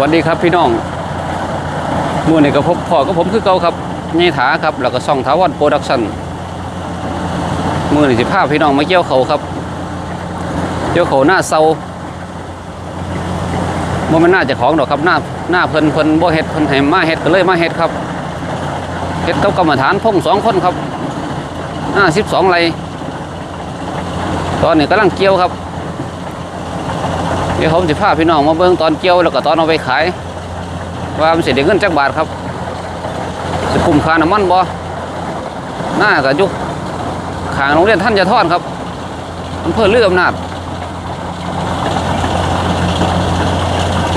วัสดีครับพี่น้องมื่อนี้ก็พบพ่อก็ผมคือเก่าครับยายถาครับแล้วก็ซ่องถาวรโปรดักชั่นมื่อนี้สิพาพี่น้องมาเกี่ยวเขาครับ เกี่ยวเขาหน้าเซาบ่มันน่าจะของดอกครับหน้าหน้าเพิ่นเพิ่นบ่เฮ็ดเพิ่นให้มาเฮ็ดก็เลยมาเฮ็ดครับเฮ็ดกับกรรมฐานพงสองคนครับหน้าสิบสองไรตอนนี้กำลังเกี่ยวครับ เดี๋ยวผมจะพาพี่น้องมาเบิ่งตอนเกี่ยวแล้วก็ตอนเอาไปขาย ว่ามันเสียเงินจักบาทครับจะคุ้มค่าน้ำมันบ่หน้ากับยุคขางโรงเรียนท่านจะทอดครับอำเภอเลืออำนาจ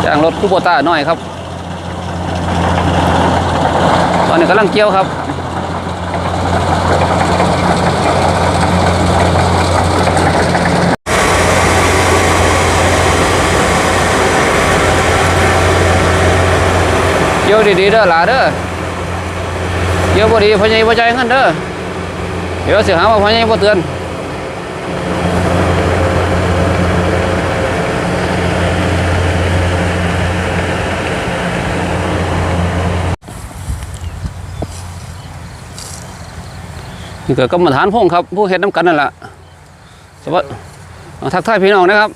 จ้างรถคูโบต้าน้อยครับ ตอนนี้กำลังเกี่ยวครับ ยวดีๆเด้อหลาเด้อเกี่ยวบ่ดีพ่อใหญ่บ่ใจายเงินเด้อเดี๋ยวสิหาว่าพ่อใหญ่บ่เตือนนี่ก็กรรมฐานพงครับ ผู้เฮ็ดน้ำกันนั่นแหละสวัสดีทักทายพี่น้องนะครับ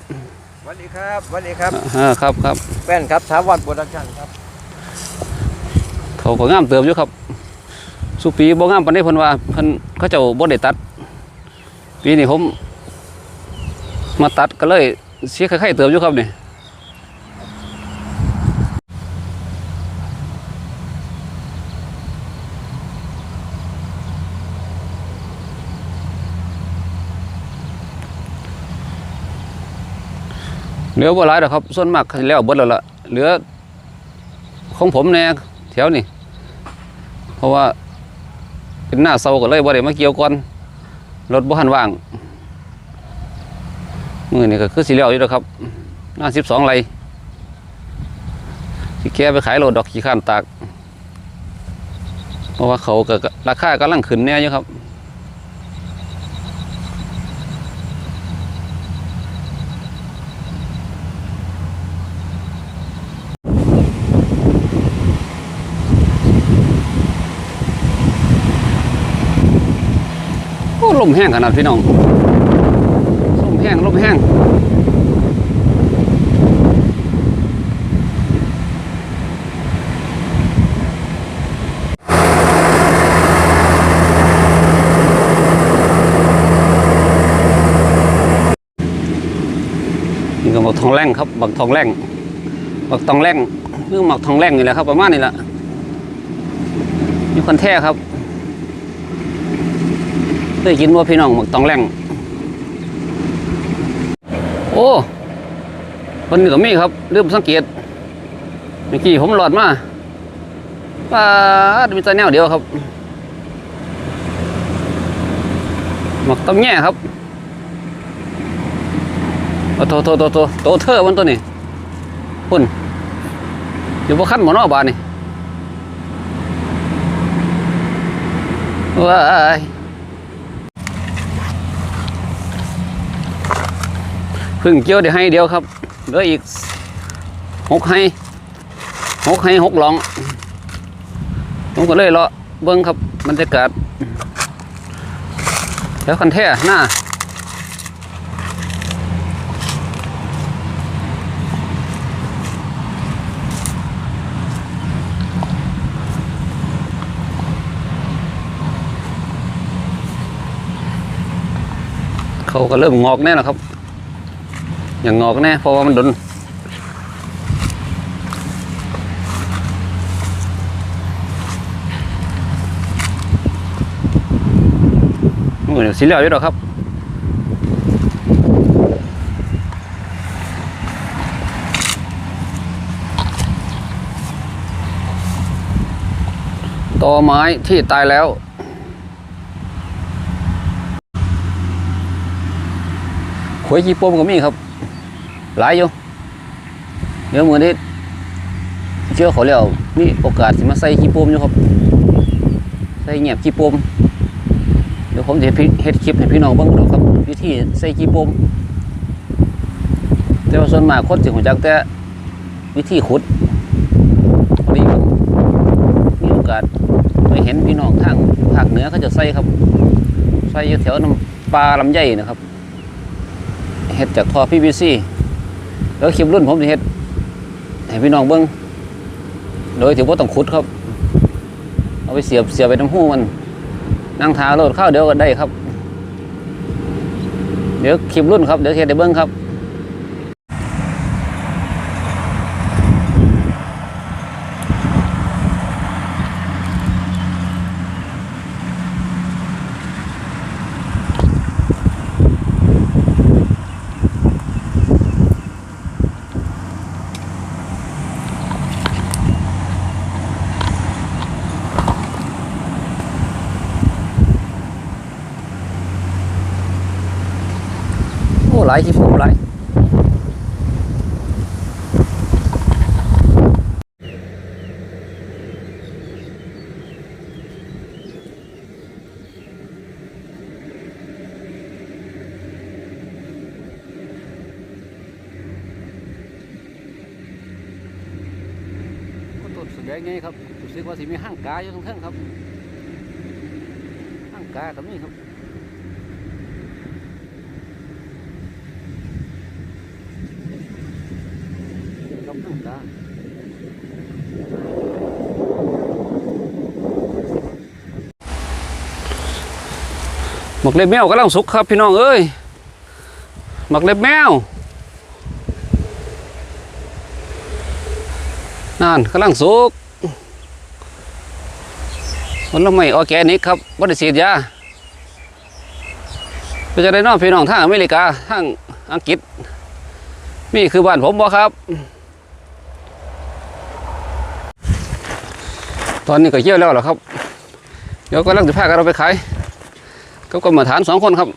สวัสดีครับสวัสดีครับเออครับครับ แป้นครับถาวรโปรดักชั่นครับ เขาก็งามเติมอยู่ครับ สุปีบ่งามปานใดเพิ่นว่าพิ่นเขาเจ้าบ่ได้ตัด ปีนี้ผมมาตัดก็เลยเสียค่เติมอยู่ครับนี่เหลือบ่หลายดอกครับ ส่วนมากแล้วเบิดแล้วล่ะเหลือของผมแน่แถวนี่ ราะว่าเป็นหน้าเซาก็เลยบ่ได้มาเกี่ยวก่อนรถบ่หันว่างมือนี่ก็คือสิเหลียวอยู่แล้วครับ หน้าสิบสองไรสิแกไปขายโลดอกขี้ข้านตาก เพราะว่าเขาก็ราคากำลังขึ้นแน่อยู่ครับ ลมแห้งขนาดพี่น้องลมแห้งลมแห้งนี่ก็บักทองแร่งครับบักทองแร่งบักทองแร่งหรือหมักทองแร่งนี่แหละครับ ประมาณนี้แหละมีคนแท้ครับ เคยกินว่าพี่น้องหมึกตองแรงโอ้คนนี้ก็มีครับเริ่มสังเกตเมื่อกี้ผมหลอดมาป้าดมีแต่แนวเดียวครับหมักต้องแง่ครับโอ้โตโตโตโตโตเธอมันตัวนี้พุ่นอยู่บนขั้นหมอนอบานนี่ว้าย พึ่งเกี่ยวได้ให้เดียวครับเหลืออีกหกให้หกให้หกหลองผมก็เลยเลาะเบิ้งครับบรรยากาศแล้วคันแท่หน้าเขาก็เริ่มงอกแน่แล้วครับ อย่างงอกแน่เพราะว่ามันดนโอ้ยสีเหลืองอยู่ดอครับตอไม้ที่ตายแล้วขวยจีปมก็มีครับ หลายอยู่เดี๋ยวมือนี้เชื่อเขาแล้วมีโอกาสสิมาใส่ขี้ปมอยู่ครับ ใส่เงียบขี้ปมเดี๋ยวผมจะเฮ็ดคลิปให้พี่น้องเบิ่งดูครับ วิธีใส่ขี้ปมแต่ว่าส่วนมากคนสิหัวจักแต่วิธีขุดมีมีโอกาสไปเห็นพี่น้องทางภาคเหนือเขาจะใส่ครับใส่อยู่แถวน้ำปลาลำไยนะครับเฮ็ดจากท่อ แล้วคลิปรุ่นผมจะเฮ็ดให้พี่น้องเบิ้งโดยถือว่าต้องขุดครับ เอาไปเสียบเสียบไปน้ำหูมัน นั่งทาโลดข้าวเดี๋ยวก็ได้ครับ เดี๋ยวคลิปรุ่นครับ เดี๋ยวเฮ็ดให้เบิ้งครับ โอ้หลายที่ผมหลายต้นสนใจไงครับรู้สึกว่าสิมีห้างกาอยู่ตรงเทิงครับ ห้างกาก็มีครับ กับน้ำตา หมักเล็บแมวกำลังสุกครับพี่น้องเอ้ยหมักเล็บแมวนั่นกำลังสุกมันละไม่ออร์แกนิกครับบริสีดยาเป็นจะได้น้องพี่น้องทางอเมริกาทางอังกฤษนี่คือบ้านผมบ่ครับ ตอนนี้ก็เยี่ยวแล้วเหรอครับ เดี๋ยวก็ลังจะพากันเราไปขาย ก็กรรมฐานสองคนครับ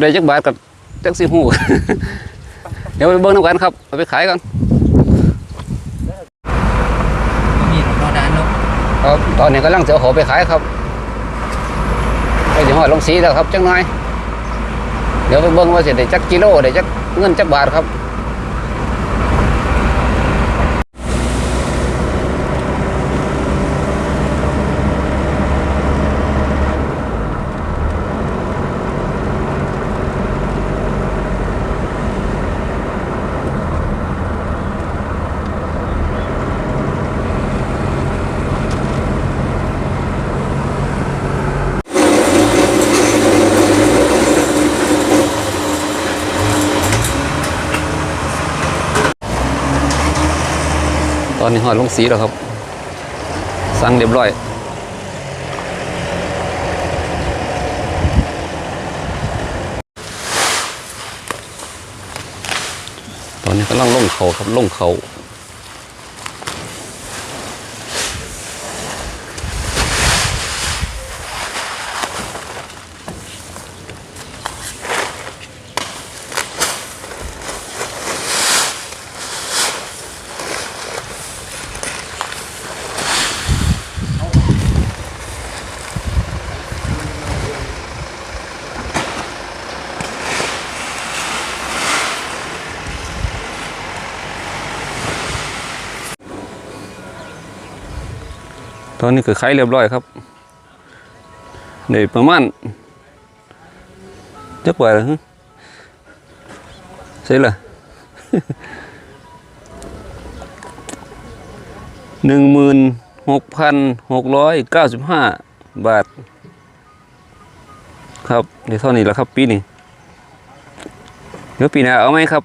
ได้จักบาทกับจักสิหูเดี๋ยวไปเบิ้งน้ำกันครับเอาไปขายกันมีรอนานเนาะครับตอนนี้ก็ลังจะเอาของไปขายครับไปถึงหอดลงสีแล้วครับจังหน่อยเดี๋ยวไปเบิ้งว่าจะได้จักกิโลได้จักเงินจักบาทครับ อนนี้หอดลงสีแล้วครับ สั่งเรียบร้อย ตอนนี้กำลังลงเขาครับลงเขา ตอนนี้คือไข่เรียบร้อยครับเดี๋ยวประมาณจักว่าเหรอฮะเสร็จละหนึ่งหมื่นหกพันหกร้อยเก้าสิบห้าบาท ครับเดี๋ยวเท่านี้แล้วครับปีนี้เดี๋ยวปีหน้าเอาไหมครับ